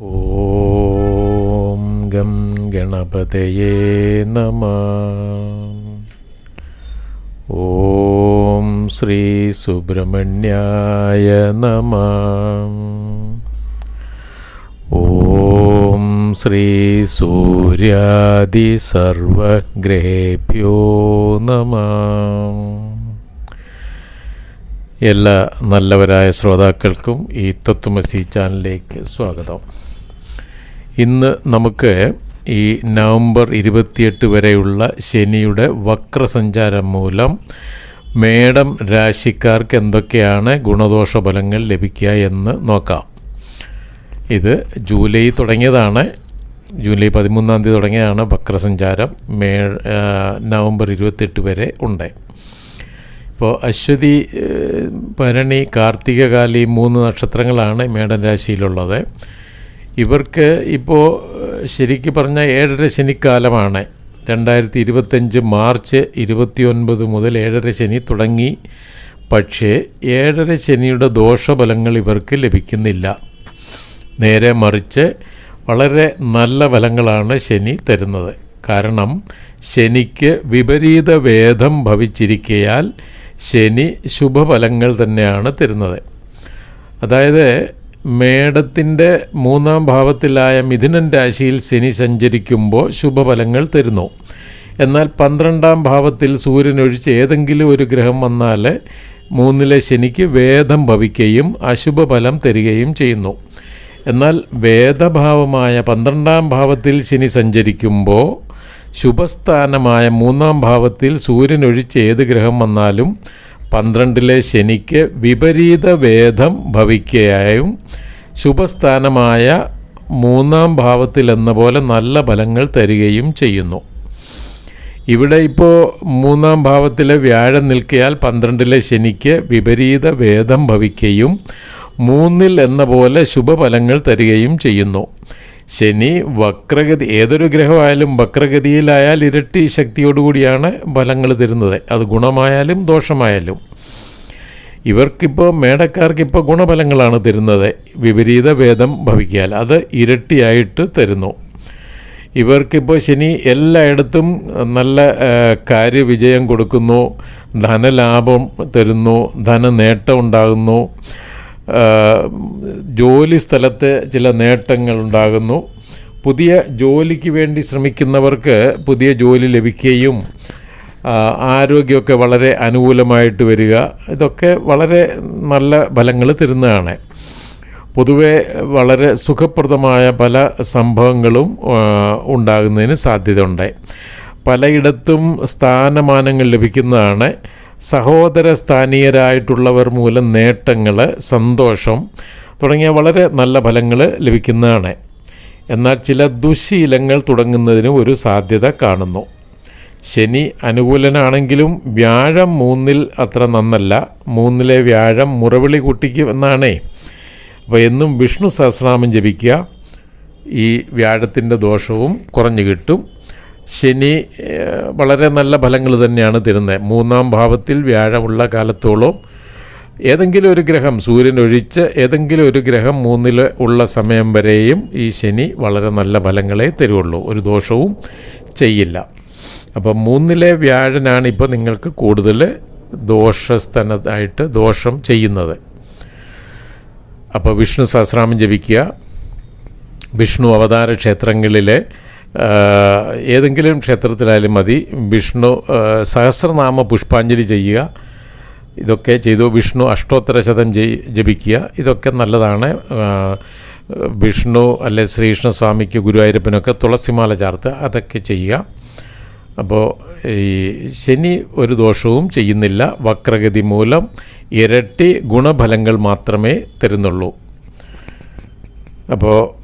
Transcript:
ഓം gum ഗണപതയേ നമ. ഓം ശ്രീ സുബ്രഹ്മണ്യായ നമ. ഓം ശ്രീ സൂര്യാദി സർവഗ്രേഭ്യോ നമ. എല്ലാ നല്ലവരായ ശ്രോതാക്കൾക്കും ഈ തത്വമസി ചാനലിലേക്ക് സ്വാഗതം. ഇന്ന് നമുക്ക് ഈ നവംബർ ഇരുപത്തിയെട്ട് വരെയുള്ള ശനിയുടെ വക്രസഞ്ചാരം മൂലം മേടം രാശിക്കാർക്ക് എന്തൊക്കെയാണ് ഗുണദോഷ ഫലങ്ങൾ ലഭിക്കുക എന്ന് നോക്കാം. ഇത് ജൂലൈ തുടങ്ങിയതാണ്. ജൂലൈ പതിമൂന്നാം തീയതി തുടങ്ങിയതാണ് വക്രസഞ്ചാരം. മേ നവംബർ ഇരുപത്തെട്ട് വരെ ഉണ്ട്. ഇപ്പോൾ അശ്വതി ഭരണി കാർത്തികകാലി മൂന്ന് നക്ഷത്രങ്ങളാണ് മേടൻ രാശിയിലുള്ളത്. ഇവർക്ക് ഇപ്പോൾ ശരിക്ക് പറഞ്ഞ ഏഴര ശനിക്കാലമാണ്. രണ്ടായിരത്തി ഇരുപത്തഞ്ച് മാർച്ച് ഇരുപത്തിയൊൻപത് മുതൽ ഏഴര ശനി തുടങ്ങി. പക്ഷേ ഏഴര ശനിയുടെ ദോഷഫലങ്ങൾ ഇവർക്ക് ലഭിക്കുന്നില്ല. നേരെ മറിച്ച് വളരെ നല്ല ഫലങ്ങളാണ് ശനി തരുന്നത്. കാരണം ശനിക്ക് വിപരീത വേദം ഭവിച്ചിരിക്കയാൽ ശനി ശുഭഫലങ്ങൾ തന്നെയാണ് തരുന്നത്. അതായത് മേടത്തിന്റെ മൂന്നാം ഭാവത്തിലായ മിഥുനൻ രാശിയിൽ ശനി സഞ്ചരിക്കുമ്പോൾ ശുഭഫലങ്ങൾ തരുന്നു. എന്നാൽ പന്ത്രണ്ടാം ഭാവത്തിൽ സൂര്യനൊഴിച്ച് ഏതെങ്കിലും ഒരു ഗ്രഹം വന്നാൽ മൂന്നിലെ ശനിക്ക് വേദം ഭവിക്കുകയും അശുഭഫലം തരികയും ചെയ്യുന്നു. എന്നാൽ വേദഭാവമായ പന്ത്രണ്ടാം ഭാവത്തിൽ ശനി സഞ്ചരിക്കുമ്പോൾ ശുഭസ്ഥാനമായ മൂന്നാം ഭാവത്തിൽ സൂര്യനൊഴിച്ച് ഏത് ഗ്രഹം വന്നാലും പന്ത്രണ്ടിലെ ശനിക്ക് വിപരീത വേദം ഭവിക്കുകയും ശുഭസ്ഥാനമായ മൂന്നാം ഭാവത്തിൽ എന്ന പോലെ നല്ല ഫലങ്ങൾ തരികയും ചെയ്യുന്നു. ഇവിടെ ഇപ്പോൾ മൂന്നാം ഭാവത്തിലെ വ്യാഴം നിൽക്കിയാൽ പന്ത്രണ്ടിലെ ശനിക്ക് വിപരീത വേദം ഭവിക്കുകയും മൂന്നിൽ എന്ന പോലെ ശുഭഫലങ്ങൾ തരികയും ചെയ്യുന്നു. ശനി വക്രഗതി ഏതൊരു ഗ്രഹമായാലും വക്രഗതിയിലായാൽ ഇരട്ടി ശക്തിയോടുകൂടിയാണ് ഫലങ്ങൾ തരുന്നത്. അത് ഗുണമായാലും ദോഷമായാലും. ഇവർക്കിപ്പോൾ മേടക്കാർക്കിപ്പോൾ ഗുണഫലങ്ങളാണ് തരുന്നത്. വിപരീത ഭേദം ഭവിക്കാൽ അത് ഇരട്ടിയായിട്ട് തരുന്നു. ഇവർക്കിപ്പോൾ ശനി എല്ലായിടത്തും നല്ല കാര്യവിജയം കൊടുക്കുന്നു. ധനലാഭം തരുന്നു. ധനനേട്ടം ഉണ്ടാകുന്നു. ജോലി സ്ഥലത്ത് ചില നേട്ടങ്ങൾ ഉണ്ടാകുന്നു. പുതിയ ജോലിക്ക് വേണ്ടി ശ്രമിക്കുന്നവർക്ക് പുതിയ ജോലി ലഭിക്കുകയും ആരോഗ്യമൊക്കെ വളരെ അനുകൂലമായിട്ട് വരിക. ഇതൊക്കെ വളരെ നല്ല ഫലങ്ങൾ തരുന്നതാണ്. പൊതുവെ വളരെ സുഖപ്രദമായ പല സംഭവങ്ങളും ഉണ്ടാകുന്നതിന് സാധ്യതയുണ്ട്. പലയിടത്തും സ്ഥാനമാനങ്ങൾ ലഭിക്കുന്നതാണ്. സഹോദര സ്ഥാനീയരായിട്ടുള്ളവർ മൂലം നേട്ടങ്ങൾ സന്തോഷം തുടങ്ങിയ വളരെ നല്ല ഫലങ്ങൾ ലഭിക്കുന്നതാണ്. എന്നാൽ ചില ദുശീലങ്ങൾ തുടങ്ങുന്നതിന് ഒരു സാധ്യത കാണുന്നു. ശനി അനുകൂലനാണെങ്കിലും വ്യാഴം മൂന്നിൽ അത്ര നന്നല്ല. മൂന്നിലെ വ്യാഴം മുറവിളി കൂട്ടിക്കും എന്നാണേ. അപ്പോൾ എന്നും വിഷ്ണു സഹസ്രനാമം ജപിക്കുക. ഈ വ്യാഴത്തിന്റെ ദോഷവും കുറഞ്ഞു കിട്ടും. ശനി വളരെ നല്ല ഫലങ്ങൾ തന്നെയാണ് തരുന്നത്. മൂന്നാം ഭാവത്തിൽ വ്യാഴമുള്ള കാലത്തോളം ഏതെങ്കിലും ഒരു ഗ്രഹം സൂര്യൻ ഒഴിച്ച് ഏതെങ്കിലും ഒരു ഗ്രഹം മൂന്നിൽ ഉള്ള സമയം വരെയും ഈ ശനി വളരെ നല്ല ഫലങ്ങളെ തരുള്ളൂ. ഒരു ദോഷവും ചെയ്യില്ല. അപ്പം മൂന്നിലെ വ്യാഴനാണ് ഇപ്പോൾ നിങ്ങൾക്ക് കൂടുതൽ ദോഷസ്ഥനമായിട്ട് ദോഷം ചെയ്യുന്നത്. അപ്പോൾ വിഷ്ണു സഹസ്രാമം ജപിക്കുക. വിഷ്ണു അവതാര ക്ഷേത്രങ്ങളിലെ ഏതെങ്കിലും ക്ഷേത്രത്തിലായാലും മതി. വിഷ്ണു സഹസ്രനാമ പുഷ്പാഞ്ജലി ചെയ്യുക. ഇതൊക്കെ ചെയ്തു. വിഷ്ണു അഷ്ടോത്തര ശതം ജപിക്കുക. ഇതൊക്കെ നല്ലതാണ്. വിഷ്ണു അല്ലെ ശ്രീകൃഷ്ണസ്വാമിക്ക് ഗുരുവായൂരപ്പനൊക്കെ തുളസിമാല ചാർത്ത് അതൊക്കെ ചെയ്യുക. അപ്പോൾ ഈ ശനി ഒരു ദോഷവും ചെയ്യുന്നില്ല. വക്രഗതി മൂലം ഇരട്ടി ഗുണഫലങ്ങൾ മാത്രമേ തരുന്നുള്ളൂ. അപ്പോൾ